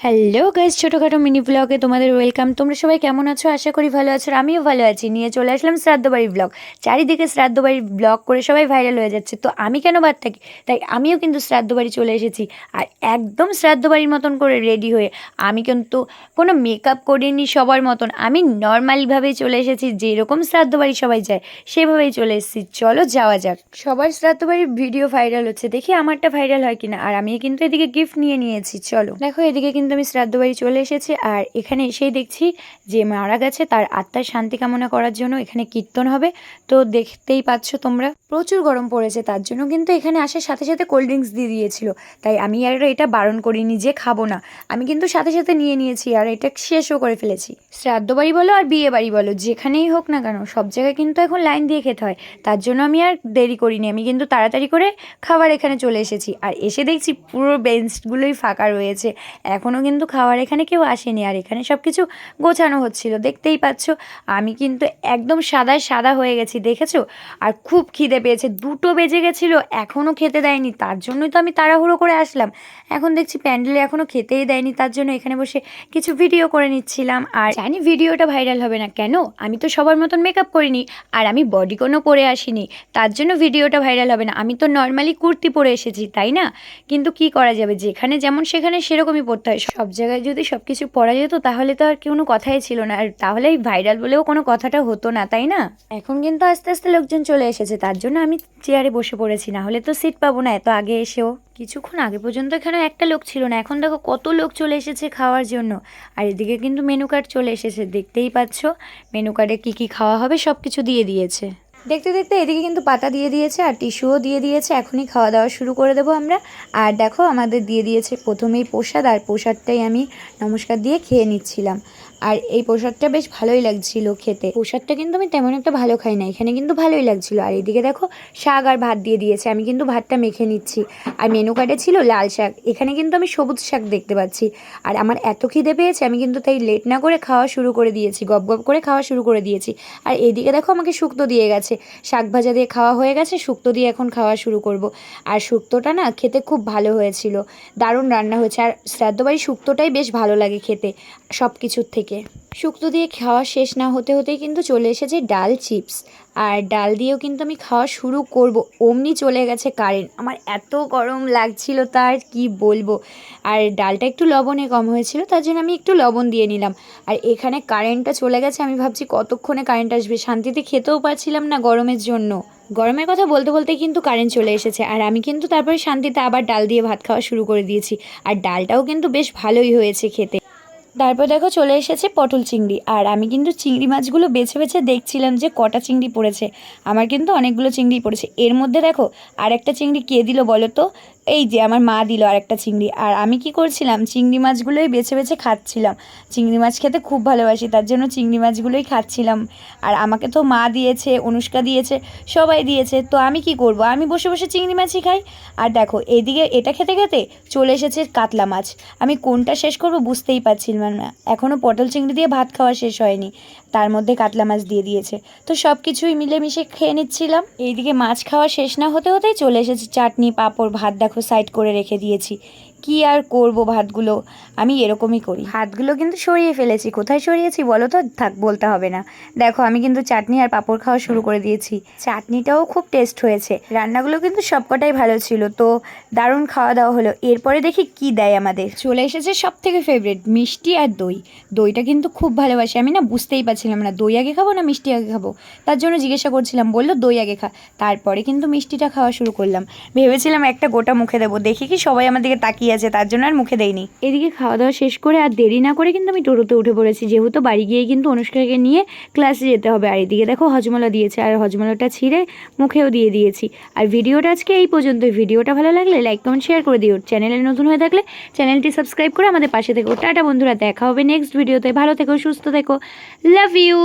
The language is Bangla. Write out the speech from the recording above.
হ্যালো গাইজ ছোটোখাটো মিনি ব্লগে তোমাদের ওয়েলকাম তোমরা সবাই কেমন আছো? আশা করি ভালো আছো আমিও ভালো আছি। নিয়ে চলে আসলাম শ্রাদ্ধ বাড়ির ব্লগ চারিদিকে শ্রাদ্ধ বাড়ির ব্লগ করে সবাই ভাইরাল হয়ে যাচ্ছে। তো আমি কেন বাদ থাকি? তাই আমিও কিন্তু শ্রাদ্ধ বাড়ি চলে এসেছি আর একদম শ্রাদ্ধ বাড়ির মতন করে রেডি হয়ে আমি কিন্তু কোনো মেকআপ করিনি সবার মতন। আমি নর্মালিভাবেই চলে এসেছি, যেরকম শ্রাদ্ধ বাড়ি সবাই যায়, সেভাবেই চলে এসেছি। চলো যাওয়া যাক। সবার শ্রাদ্ধ বাড়ির ভিডিও ভাইরাল হচ্ছে। দেখি আমারটা ভাইরাল হয় কিনা। আর আমি কিন্তু এদিকে গিফট নিয়ে নিয়েছি। চলো। দেখো এদিকে কিন্তু আমি শ্রাদ্ধ বাড়ি চলে এসেছি। আর এখানে এসেই দেখছি যে মারা গেছে, তার আত্মার শান্তি কামনা করার জন্য এখানে কীর্তন হবে। তো দেখতেই পাচ্ছ তোমরা, প্রচুর গরম পড়েছে, তার জন্য কিন্তু এখানে আসার সাথে সাথে কোল্ড ড্রিঙ্কস দিয়ে দিয়েছিল। তাই আমি আর এটা বারণ করিনি যে খাব না। আমি কিন্তু সাথে সাথে নিয়ে নিয়েছি আর এটা শেষও করে ফেলেছি। শ্রাদ্ধ বাড়ি বলো আর বিয়ে বাড়ি বলো, যেখানেই হোক না কেন, সব জায়গায় কিন্তু এখন লাইন দিয়ে খেতে হয়। তার জন্য আমি আর দেরি করিনি, আমি কিন্তু তাড়াতাড়ি করে খাবার এখানে চলে এসেছি। আর এসে দেখছি পুরো বেঞ্চগুলোই ফাঁকা রয়েছে। এখনও কিন্তু খাওয়ার এখানে কেউ আসেনি আর এখানে সব কিছু গোছানো হচ্ছিল। দেখতেই পাচ্ছ, আমি কিন্তু একদম সাদায় সাদা হয়ে গেছি, দেখেছ? আর খুব খিদে পেয়েছে, দুটো বেজে গেছিল এখনও খেতে দেয়নি, তার জন্যই তো আমি তাড়াহুড়ো করে আসলাম। এখন দেখছি প্যান্ডেলে এখনও খেতেই দেয়নি, তার জন্য এখানে বসে কিছু ভিডিও করে নিচ্ছিলাম। আর জানি ভিডিওটা ভাইরাল হবে না, কেন? আমি তো সবার মতন মেকআপ করিনি, আর আমি বডি কোনো পরে আসিনি, তার জন্য ভিডিওটা ভাইরাল হবে না। আমি তো নর্মালি কুর্তি পরে এসেছি, তাই না? কিন্তু কি করা যাবে, যেখানে যেমন সেখানে সেরকমই পড়তে হয়। সব জায়গায় যদি সব কিছু পড়া যেত, তাহলে তো আর কোনো কথাই ছিল না। আর তাহলে ভাইরাল বলেও কোনো কথাটা হতো না, তাই না? এখন কিন্তু আস্তে আস্তে লোকজন চলে এসেছে, তার জন্য আমি চেয়ারে বসে পড়েছি, না হলে তো সিট পাবো না, এত আগে এসেও। কিছুক্ষণ আগে পর্যন্ত এখানে একটা লোক ছিল না, এখন দেখো কত লোক চলে এসেছে খাওয়ার জন্য। আর এদিকে কিন্তু মেনু কার্ড চলে এসেছে, দেখতেই পাচ্ছ মেনু কার্ডে কী কী খাওয়া হবে সব কিছু দিয়ে দিয়েছে। দেখতে দেখতে এদিকে কিন্তু পাতা দিয়ে দিয়েছে আর টিস্যুও দিয়ে দিয়েছে। এখনই খাওয়া দাওয়া শুরু করে দেবো আমরা। আর দেখো, আমাদের দিয়ে দিয়েছে প্রথমেই প্রসাদ আর প্রসাদটাই আমি নমস্কার দিয়ে খেয়ে নিচ্ছিলাম। আর এই প্রসাদটা বেশ ভালোই লাগছিল খেতে। প্রসাদটা কিন্তু আমি তেমন একটা ভালো খাই না, এখানে কিন্তু ভালোই লাগছিল। আর এদিকে দেখো, শাক আর ভাত দিয়ে দিয়েছে। আমি কিন্তু ভাতটা মেখে নিচ্ছি। আর মেনু কার্ডে ছিল লাল শাক। এখানে কিন্তু আমি সবুজ শাক দেখতে পাচ্ছি। আর আমার এত খিদে পেয়েছে, আমি কিন্তু তাই লেট না করে খাওয়া শুরু করে দিয়েছি, গপ গপ করে খাওয়া শুরু করে দিয়েছি। আর এদিকে দেখো, আমাকে শুক্তো দিয়ে গেছে। শাক ভাজা দিয়ে খাওয়া হয়ে গেছে, শুক্তো দিয়ে এখন খাওয়া শুরু করব। আর শুক্তোটা না খেতে খুব ভালো হয়েছিল। দারুণ রান্না হয়েছে। আর শ্রাদ্ধ বাড়ি শুক্তোটাই বেশ ভালো লাগে খেতে সব কিছুর থেকে। শুক্তো দিয়ে খাওয়া শেষ না হতে হতেই কিন্তু চলে এসেছে ডাল চিপস। আর ডাল দিয়েও কিন্তু আমি খাওয়া শুরু করব। অমনি চলে গেছে কারেন্ট। আমার এত গরম লাগছিল তার, কি বলব? আর ডালটা একটু লবণে কম হয়েছিল, তার জন্য আমি একটু লবণ দিয়ে নিলাম। আর এখানে কারেন্টটা চলে গেছে, আমি ভাবছি কতক্ষণে কারেন্ট আসবে? শান্তিতে খেতেও পারছিলাম না গরমের জন্য। গরমের কথা বলতে বলতে কিন্তু কারেন্ট চলে এসেছে, আর আমি কিন্তু তারপরে শান্তিতে আবার ডাল দিয়ে ভাত খাওয়া শুরু করে দিয়েছি। আর ডালটাও কিন্তু বেশ ভালোই হয়েছে খেতে। তারপর দেখো চলে এসেছে পটল চিংড়ি। আর আমি কিন্তু চিংড়ি মাছগুলো বেছে বেছে দেখছিলাম যে কটা চিংড়ি পড়েছে। আমার কিন্তু অনেকগুলো চিংড়ি পড়েছে। এর মধ্যে দেখো আর একটা চিংড়ি কে দিল বলো তো? এই যে আমার মা দিল আর একটা চিংড়ি। আর আমি কি করছিলাম, চিংড়ি মাছগুলোই বেছে বেছে খাচ্ছিলাম। চিংড়ি মাছ খেতে খুব ভালোবাসি, তার জন্য চিংড়ি মাছগুলোই খাচ্ছিলাম। আর আমাকে তো মা দিয়েছে, অনুষ্কা দিয়েছে, সবাই দিয়েছে। তো আমি কি করব? আমি বসে বসে চিংড়ি মাছই খাই। আর দেখো, এদিকে এটা খেতে খেতে চলে এসেছে কাতলা মাছ। আমি কোনটা শেষ করব বুঝতেই পারছিলাম না। এখনও পটল চিংড়ি দিয়ে ভাত খাওয়া শেষ হয়নি। তার মধ্যে কাতলা মাছ দিয়ে দিয়েছে। তো সব কিছুই মিলেমিশে খেয়ে নিচ্ছিলাম। এইদিকে মাছ খাওয়া শেষ না হতে হতেই চলে এসেছে চাটনি, পাঁপড়, ভাত, দেখো সাইড করে রেখে দিয়েছি। কি আর করব ভাতগুলো? আমি এরকমই করি। হাতগুলো কিন্তু সরিয়ে ফেলেছি। কোথায় সরিয়েছি বলো তো? থাক বলতে হবে না। দেখো আমি কিন্তু চাটনি আর পাঁপড় খাওয়া শুরু করে দিয়েছি। চাটনিটাও খুব টেস্ট হয়েছে। রান্নাগুলো কিন্তু সবকটাই ভালো ছিল। তো দারুণ খাওয়া দাওয়া হলো। এরপরে দেখি কি দেয় আমাদের। চলে এসেছে সব থেকে ফেভারিট মিষ্টি আর দই। দইটা কিন্তু খুব ভালোবাসি। আমি না বুঝতেই পারছিলাম না দই আগে খাব না মিষ্টি আগে খাব? তার জন্য জিজ্ঞাসা করছিলাম বলল দই আগে খা। তারপরে কিন্তু মিষ্টিটা খাওয়া শুরু করলাম। ভেবেছিলাম একটা গোটা মুখে দেবো। দেখি কি সবাই আমার দিকে তাকিয়ে আছে তার জন্য আর মুখে দেয়নি এদিকে খাওয়া দাওয়া শেষ করে আর দেরি না করে কিন্তু আমি টোটোতে উঠে পড়েছি। যেহেতু বাড়ি গিয়ে কিন্তু অনুষ্কাকে নিয়ে ক্লাসে যেতে হবে। আর এদিকে দেখো হজমলা দিয়েছে আর হজমলাটা ছিঁড়ে মুখেও দিয়ে দিয়েছি। আর ভিডিওটা আজকে এই পর্যন্ত। ভিডিওটা ভালো লাগলে লাইক কমেন্ট শেয়ার করে দিও। চ্যানেলে নতুন হয়ে থাকলে চ্যানেলটি সাবস্ক্রাইব করে আমাদের পাশে থেকো। টাটা বন্ধুরা, দেখা হবে নেক্সট ভিডিওতে ভালো থেকো, সুস্থ থেকো। Love you